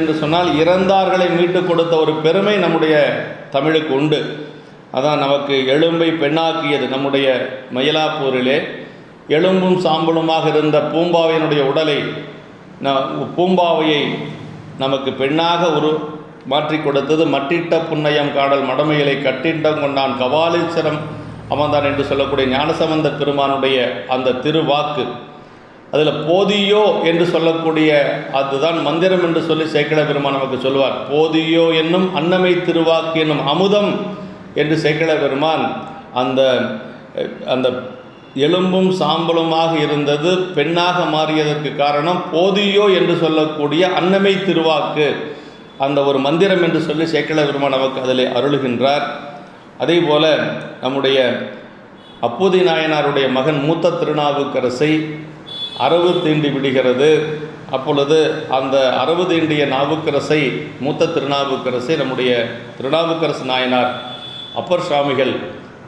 என்று சொன்னால் இறந்தார்களை மீட்டு கொடுத்த ஒரு பெருமை நம்முடைய தமிழுக்கு உண்டு. அதான் நமக்கு எலும்பை பெண்ணாக்கியது நம்முடைய மயிலாப்பூரிலே. எலும்பும் சாம்பலுமாக இருந்த பூம்பாவையினுடைய உடலை ந பூம்பாவையை நமக்கு பெண்ணாக ஒரு மாற்றி கொடுத்தது. மட்டிட்ட புன்னையம் காடல் மடமையிலை கட்டிட்டம் கொண்டான் கபாலீஸ்வரம் அமர்ந்தான் என்று சொல்லக்கூடிய ஞானசம்பந்த பெருமானுடைய அந்த திருவாக்கு. அதில் போதியோ என்று சொல்லக்கூடிய அதுதான் மந்திரம் என்று சொல்லி சேக்கட பெருமான் நமக்கு சொல்வார். போதியோ என்னும் அன்னமை திருவாக்கு என்னும் அமுதம் என்று சேக்கட பெருமான் அந்த அந்த எலும்பும் சாம்பலுமாக இருந்தது பெண்ணாக மாறியதற்கு காரணம் போதியோ என்று சொல்லக்கூடிய அன்னமை திருவாக்கு. அந்த ஒரு மந்திரம் என்று சொல்லி சேக்கட பெருமான் நமக்கு அதில் அருளுகின்றார். அதே போல் நம்முடைய அப்போதி நாயனாருடைய மகன் மூத்த திருநாவுக்கரசை அரவு தீண்டி விடுகிறது. அப்பொழுது அந்த அரவு தீண்டிய நாவுக்கரசை மூத்த திருநாவுக்கரசை நம்முடைய திருநாவுக்கரசு நாயனார் அப்பர் சுவாமிகள்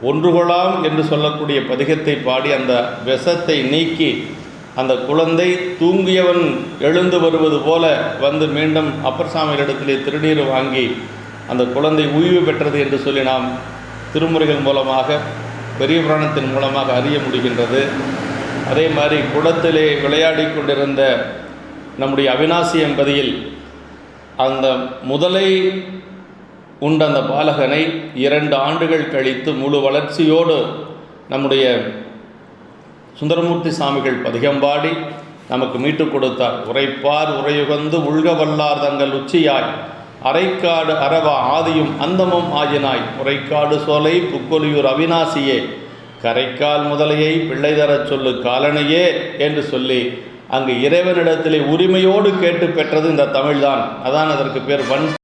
ஒன்றுகொளாம் என்று சொல்லக்கூடிய பதிகத்தை பாடி அந்த விஷத்தை நீக்கி அந்த குழந்தை தூங்கியவன் எழுந்து வருவது போல வந்து மீண்டும் அப்பர் சாமிகளிடத்திலே திருநீர் வாங்கி அந்த குழந்தை உய்வு பெற்றது என்று சொல்லி நாம் திருமுறைகள் மூலமாக பெரிய புராணத்தின் மூலமாக அறிய முடிகின்றது. அதே மாதிரி குடத்திலே விளையாடி கொண்டிருந்த நம்முடைய அவினாசி என்பதில் அந்த முதலை உண்ட அந்த பாலகனை இரண்டு ஆண்டுகள் கழித்து முழு வளர்ச்சியோடு நம்முடைய சுந்தரமூர்த்தி சாமிகள் பதிகம்பாடி நமக்கு மீட்டுக் கொடுத்தார். உரைப்பார் உரையுகந்து உள்க வல்லார் தங்கள் உச்சியாய் அரைக்காடு அரவ ஆதியும் அந்தமும் ஆயினாய் உரைக்காடு சோலை புக்கொலியூர் அவினாசியே கரைக்கால் முதலையை பிள்ளை தரச் சொல்லு காலனையே என்று சொல்லி அங்கு இறைவனிடத்திலே உரிமையோடு கேட்டு பெற்றது இந்த தமிழ்தான். அதான் அதற்கு பேர் வன்